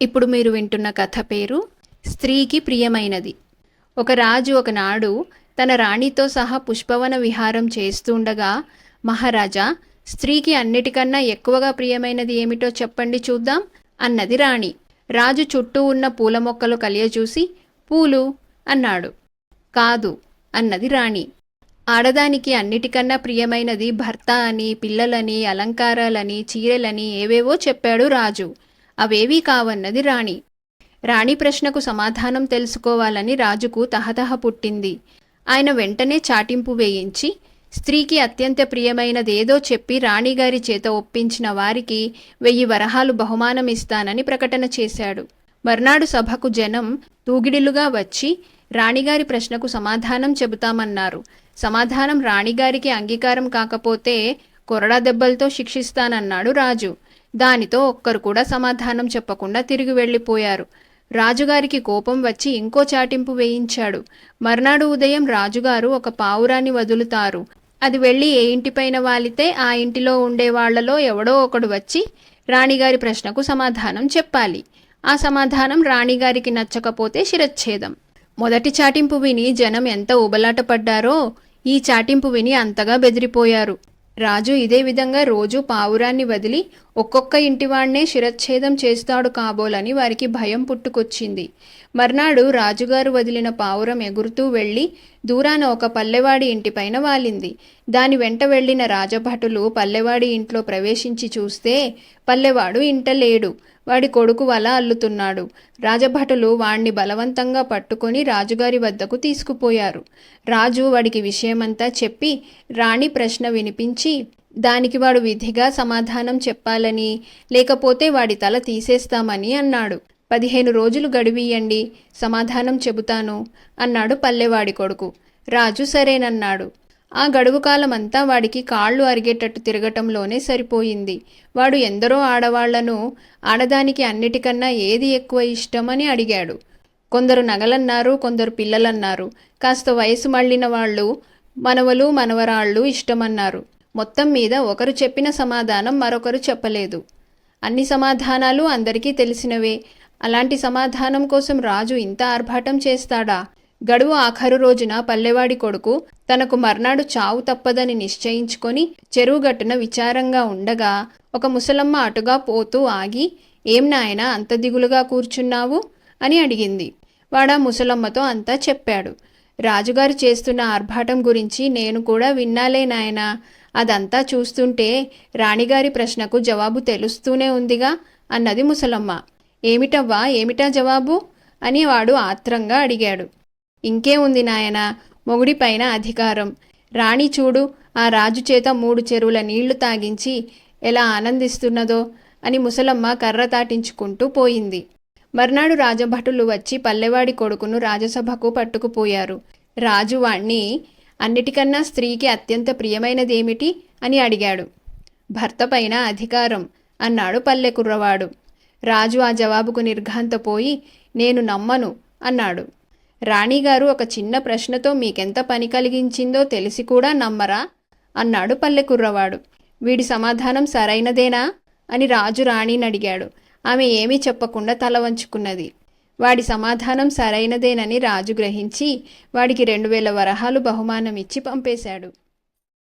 ఇప్పుడు మీరు వింటున్న కథ పేరు స్త్రీకి ప్రియమైనది. ఒక రాజు ఒకనాడు తన రాణితో సహా పుష్పవన విహారం చేస్తుండగా మహారాజా స్త్రీకి అన్నిటికన్నా ఎక్కువగా ప్రియమైనది ఏమిటో చెప్పండి చూద్దాం అన్నది రాణి. రాజు చుట్టూ ఉన్న పూల మొక్కలు కలియచూసి పూలు అన్నాడు. కాదు అన్నది రాణి. ఆడదానికి అన్నిటికన్నా ప్రియమైనది భర్త అని పిల్లలని అలంకారాలని చీరలని ఏవేవో చెప్పాడు రాజు. అవేవీ కావన్నది రాణి. రాణి ప్రశ్నకు సమాధానం తెలుసుకోవాలని రాజుకు తహతహ పుట్టింది. ఆయన వెంటనే చాటింపు వేయించి స్త్రీకి అత్యంత ప్రియమైనదేదో చెప్పి రాణిగారి చేత ఒప్పించిన వారికి వెయ్యి వరహాలు బహుమానం ఇస్తానని ప్రకటన చేశాడు. మర్నాడు సభకు జనం తూగిడిలుగా వచ్చి రాణిగారి ప్రశ్నకు సమాధానం చెబుతామన్నారు. సమాధానం రాణిగారికి అంగీకారం కాకపోతే కొరడా దెబ్బలతో శిక్షిస్తానన్నాడు రాజు. దానితో ఒక్కరు కూడా సమాధానం చెప్పకుండా తిరిగి వెళ్ళిపోయారు. రాజుగారికి కోపం వచ్చి ఇంకో చాటింపు వేయించాడు. మర్నాడు ఉదయం రాజుగారు ఒక పావురాన్ని వదులుతారు. అది వెళ్ళి ఏ ఇంటిపైన వాలితే ఆ ఇంటిలో ఉండే వాళ్ళలో ఎవడో ఒకడు వచ్చి రాణిగారి ప్రశ్నకు సమాధానం చెప్పాలి. ఆ సమాధానం రాణిగారికి నచ్చకపోతే శిరచ్ఛేదం. మొదటి చాటింపు విని జనం ఎంత ఉబలాట పడ్డారో ఈ చాటింపు విని అంతగా బెదిరిపోయారు. రాజు ఇదే విధంగా రోజు పావురాన్ని వదిలి ఒక్కొక్క ఇంటివాణ్ణే శిరచ్ఛేదం చేస్తాడు కాబోలని వారికి భయం పుట్టుకొచ్చింది. మర్నాడు రాజుగారు వదిలిన పావురం ఎగురుతూ వెళ్ళి దూరాన ఒక పల్లెవాడి ఇంటిపైన వాలింది. దాని వెంట వెళ్ళిన రాజభటులు పల్లెవాడి ఇంట్లో ప్రవేశించి చూస్తే పల్లెవాడు ఇంట లేడు వాడి కొడుకు వల అల్లుతున్నాడు. రాజభటులు వాణ్ణి బలవంతంగా పట్టుకొని రాజుగారి వద్దకు తీసుకుపోయారు. రాజు వాడికి విషయమంతా చెప్పి రాణి ప్రశ్న వినిపించి దానికి వాడు విధిగా సమాధానం చెప్పాలని లేకపోతే వాడి తల తీసేస్తామని అన్నాడు. పదిహేను రోజులు గడివియండి సమాధానం చెబుతాను అన్నాడు పల్లెవాడి కొడుకు. రాజు సరేనన్నాడు. ఆ గడువు కాలమంతా వాడికి కాళ్ళు అరిగేటట్టు తిరగటంలోనే సరిపోయింది. వాడు ఎందరో ఆడవాళ్ళను ఆడదానికి అన్నిటికన్నా ఏది ఎక్కువ ఇష్టమని అడిగాడు. కొందరు నగలన్నారు కొందరు పిల్లలన్నారు. కాస్త వయసు మళ్ళిన వాళ్ళు మనవలు మనవరాళ్ళు ఇష్టమన్నారు. మొత్తం మీద ఒకరు చెప్పిన సమాధానం మరొకరు చెప్పలేదు. అన్ని సమాధానాలు అందరికీ తెలిసినవే. అలాంటి సమాధానం కోసం రాజు ఇంత ఆర్భాటం చేస్తాడా? గడువు ఆఖరు రోజున పల్లెవాడి కొడుకు తనకు మర్నాడు చావు తప్పదని నిశ్చయించుకొని చెరువుగట్టున విచారంగా ఉండగా ఒక ముసలమ్మ అటుగా పోతూ ఆగి ఏం నాయన అంత దిగులుగా కూర్చున్నావు? అని అడిగింది. వాడా ముసలమ్మతో అంతా చెప్పాడు. రాజుగారు చేస్తున్న ఆర్భాటం గురించి నేను కూడా విన్నాలే నాయనా. అదంతా చూస్తుంటే రాణిగారి ప్రశ్నకు జవాబు తెలుస్తూనే ఉందిగా అన్నది ముసలమ్మ. ఏమిటవ్వా? ఏమిటా జవాబు? అని వాడు ఆత్రంగా అడిగాడు. ఇంకేముంది నాయన? మొగుడిపైన అధికారం. రాణి చూడు ఆ రాజు చేత మూడు చెరువుల నీళ్ళు తాగించి ఎలా ఆనందిస్తున్నదో అని ముసలమ్మ కర్ర తాటించుకుంటూ పోయింది. మర్నాడు రాజభటులు వచ్చి పల్లెవాడి కొడుకును రాజసభకు పట్టుకుపోయారు. రాజు వాణ్ణి అన్నిటికన్నా స్త్రీకి అత్యంత ప్రియమైనదేమిటి? అని అడిగాడు. భర్త పైన అధికారం అన్నాడు పల్లె కుర్రవాడు. రాజు ఆ జవాబుకు నిర్ఘాంతపోయి నేను నమ్మను అన్నాడు. రాణిగారు ఒక చిన్న ప్రశ్నతో మీకెంత పని కలిగించిందో తెలిసి కూడా నమ్మరా? అన్నాడు పల్లె కుర్రవాడు. వీడి సమాధానం సరైనదేనా? అని రాజు రాణిని అడిగాడు. ఆమె ఏమీ చెప్పకుండా తల వంచుకున్నది. వాడి సమాధానం సరైనదేనని రాజు గ్రహించి వాడికి రెండు వేల వరహాలు బహుమానం ఇచ్చి పంపేశాడు.